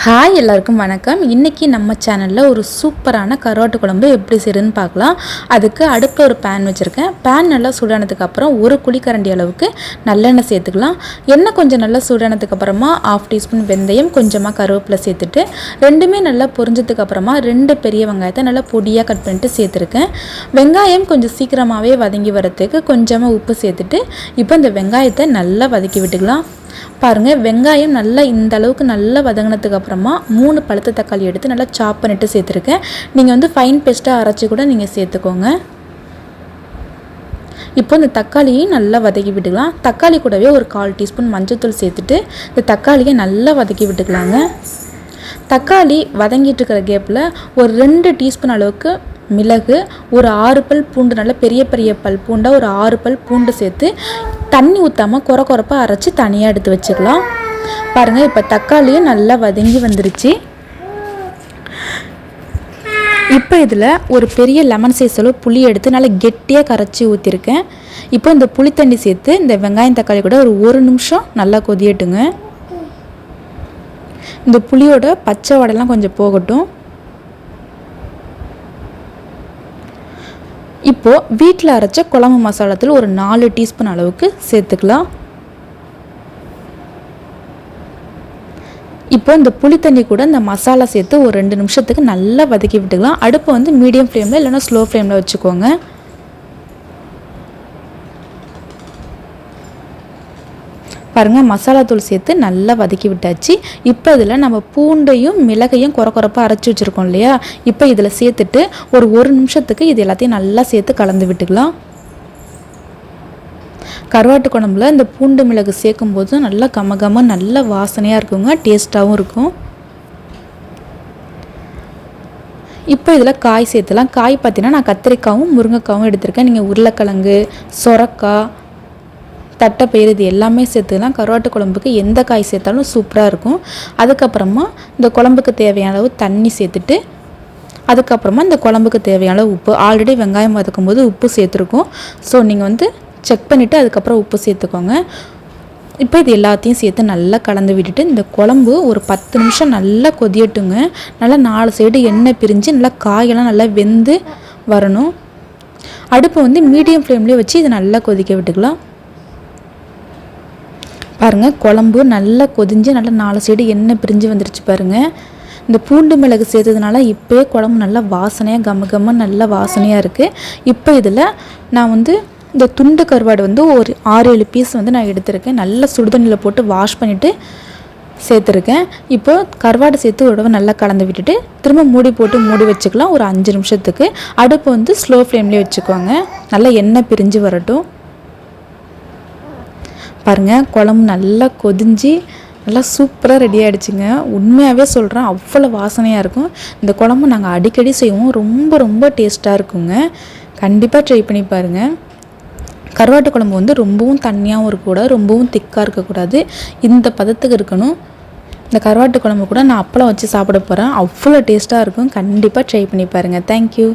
Hi எல்லாருக்கும் வணக்கம். இன்றைக்கி நம்ம சேனலில் ஒரு சூப்பரான கருவாட்டு குழம்பு எப்படி செய்யுதுன்னு பார்க்கலாம். அதுக்கு அடுப்பில் ஒரு பேன் வச்சுருக்கேன். பேன் நல்லா சூடானதுக்கப்புறம் ஒரு குழிக்கரண்டி அளவுக்கு நல்லெண்ணெய் சேர்த்துக்கலாம். எண்ணெய் கொஞ்சம் நல்லா சூடானதுக்கப்புறமா ஆஃப் டீஸ்பூன் வெந்தயம் கொஞ்சமாக கருவேப்பிலை சேர்த்துட்டு ரெண்டுமே நல்லா பொரிஞ்சதுக்கப்புறமா ரெண்டு பெரிய வெங்காயத்தை நல்லா பொடியாக கட் பண்ணிட்டு சேர்த்துருக்கேன். வெங்காயம் கொஞ்சம் சீக்கிரமாகவே வதங்கி வரத்துக்கு கொஞ்சமாக உப்பு சேர்த்துட்டு இப்போ இந்த வெங்காயத்தை நல்லா வதக்கி விட்டுக்கலாம். பாருங்கள் வெங்காயம் நல்லா இந்த அளவுக்கு நல்லா வதங்கினதுக்கு அப்புறமா மூணு பழுத்த தக்காளி எடுத்து நல்லா சாப் பண்ணிட்டு சேர்த்துருக்கேன். நீங்கள் வந்து ஃபைன் பேஸ்ட்டாக அரைச்சி கூட நீங்கள் சேர்த்துக்கோங்க. இப்போ இந்த தக்காளியை நல்லா வதக்கி விட்டுக்கலாம். தக்காளி கூடவே ஒரு கால் டீஸ்பூன் மஞ்சள்தூள் சேர்த்துட்டு இந்த தக்காளியை நல்லா வதக்கி விட்டுக்கலாங்க. தக்காளி வதங்கிட்டு இருக்கிற கேப்பில் ஒரு ரெண்டு டீஸ்பூன் அளவுக்கு மிளகு ஒரு ஆறு பல் பூண்டு நல்ல பெரிய பெரிய பல் பூண்டாக ஒரு ஆறு பல் பூண்டு சேர்த்து தண்ணி ஊற்றாமல் குறை குறைப்பாக அரைச்சி தனியாக எடுத்து வச்சுக்கலாம். பாருங்கள் இப்போ தக்காளியும் நல்லா வதங்கி வந்துருச்சு. இப்போ இதில் ஒரு பெரிய லெமன் சைஸ் அளவு புளி எடுத்து நல்லா கெட்டியாக கரைச்சி ஊற்றிருக்கேன் இப்போ இந்த புளி தண்ணி சேர்த்து இந்த வெங்காயம் தக்காளி கூட ஒரு ஒரு நிமிஷம் நல்லா கொதியட்டுங்க. இந்த புளியோட பச்சை வடைலாம் கொஞ்சம் போகட்டும். இப்போது வீட்டில் அரைச்ச குழம்பு மசாலாத்தில் ஒரு நாலு டீஸ்பூன் அளவுக்கு சேர்த்துக்கலாம். இப்போ இந்த புளி தண்ணி கூட இந்த மசாலா சேர்த்து ஒரு ரெண்டு நிமிஷத்துக்கு நல்லா வதக்கி விட்டுக்கலாம். அடுப்பை வந்து மீடியம் ஃப்ளேமில் இல்லைன்னா ஸ்லோ ஃப்ளேமில் வச்சுக்கோங்க. பாருங்கள் மசாலா தூள் சேர்த்து நல்லா வதக்கி விட்டாச்சு. இப்போ இதில் நம்ம பூண்டையும் மிளகையும் குறை குறைப்பாக அரைச்சி வச்சுருக்கோம் இல்லையா? இப்போ இதில் சேர்த்துட்டு ஒரு ஒரு நிமிஷத்துக்கு இது எல்லாத்தையும் நல்லா சேர்த்து கலந்து விட்டுக்கலாம். கருவாட்டு குழம்புல இந்த பூண்டு மிளகு சேர்க்கும் போது நல்லா கம கம நல்ல வாசனையாக இருக்குங்க டேஸ்ட்டாகவும் இருக்கும். இப்போ இதில் காய் சேர்த்துலாம். காய் பார்த்தீங்கன்னா நான் கத்திரிக்காயும் முருங்கைக்காயும் எடுத்திருக்கேன். நீங்கள் உருளைக்கிழங்கு சொரக்காய் தட்டைப்பயிறு இது எல்லாமே சேர்த்துக்கலாம் கருவாட்டு குழம்புக்கு எந்த காய் சேர்த்தாலும் சூப்பராக இருக்கும். அதுக்கப்புறமா இந்த குழம்புக்கு தேவையான அளவு தண்ணி சேர்த்துட்டு அதுக்கப்புறமா இந்த குழம்புக்கு தேவையான உப்பு. ஆல்ரெடி வெங்காயம் வதக்கும் போது உப்பு சேர்த்துருக்கோம். ஸோ நீங்கள் வந்து செக் பண்ணிவிட்டு அதுக்கப்புறம் உப்பு சேர்த்துக்கோங்க. இப்போ இது எல்லாத்தையும் சேர்த்து நல்லா கலந்து விட்டுட்டு இந்த குழம்பு ஒரு பத்து நிமிஷம் நல்லா கொதியட்டுங்க. நல்லா நாலு சைடு எண்ணெய் பிரிஞ்சு நல்லா காயெல்லாம் நல்லா வெந்து வரணும். அடுப்பை வந்து மீடியம் ஃப்ளேம்லேயே வச்சு இதை நல்லா கொதிக்க விட்டுக்கலாம். பாருங்கள் குழம்பு நல்லா கொதிஞ்சு நல்லா நாலு சைடு எண்ணெய் பிரிஞ்சு வந்துருச்சு பாருங்கள் இந்த பூண்டு மிளகு சேர்த்ததுனால இப்போயே குழம்பு நல்லா வாசனையாக கம்ம கம்ம நல்லா வாசனையாக இருக்குது இப்போ இதில் நான் வந்து இந்த துண்டு கருவாடு வந்து ஒரு ஆறு ஏழு பீஸ் வந்து நான் எடுத்திருக்கேன். நல்லா சுடுதண்ணியில் போட்டு வாஷ் பண்ணிவிட்டு சேர்த்துருக்கேன். இப்போ கருவாடு சேர்த்து உடவை நல்லா கலந்து விட்டுட்டு திரும்ப மூடி போட்டு மூடி வச்சுக்கலாம் ஒரு அஞ்சு நிமிஷத்துக்கு. அடுப்பு வந்து ஸ்லோ ஃப்ளேம்லேயே வச்சுக்கோங்க. நல்லா எண்ணெய் பிரிஞ்சு வரட்டும். பாருங்கள் குழம்பு நல்லா கொதிஞ்சு நல்லா சூப்பராக ரெடி ஆகிடுச்சிங்க உண்மையாகவே சொல்கிறேன் அவ்வளோ வாசனையாக இருக்கும். இந்த குழம்பு நாங்கள் அடிக்கடி செய்வோம். ரொம்ப ரொம்ப டேஸ்ட்டாக இருக்குங்க. கண்டிப்பாக ட்ரை பண்ணி பாருங்கள் கருவாட்டு குழம்பு வந்து ரொம்பவும் தண்ணியாகவும் இருக்கக்கூடாது ரொம்பவும் திக்காக இருக்கக்கூடாது. இந்த பதத்துக்கு இருக்கணும். இந்த கருவாட்டு குழம்பு கூட நான் அப்பளம் வச்சு சாப்பிட போகிறேன் அவ்வளோ டேஸ்ட்டாக இருக்கும். கண்டிப்பாக ட்ரை பண்ணி பாருங்கள் தேங்க்யூ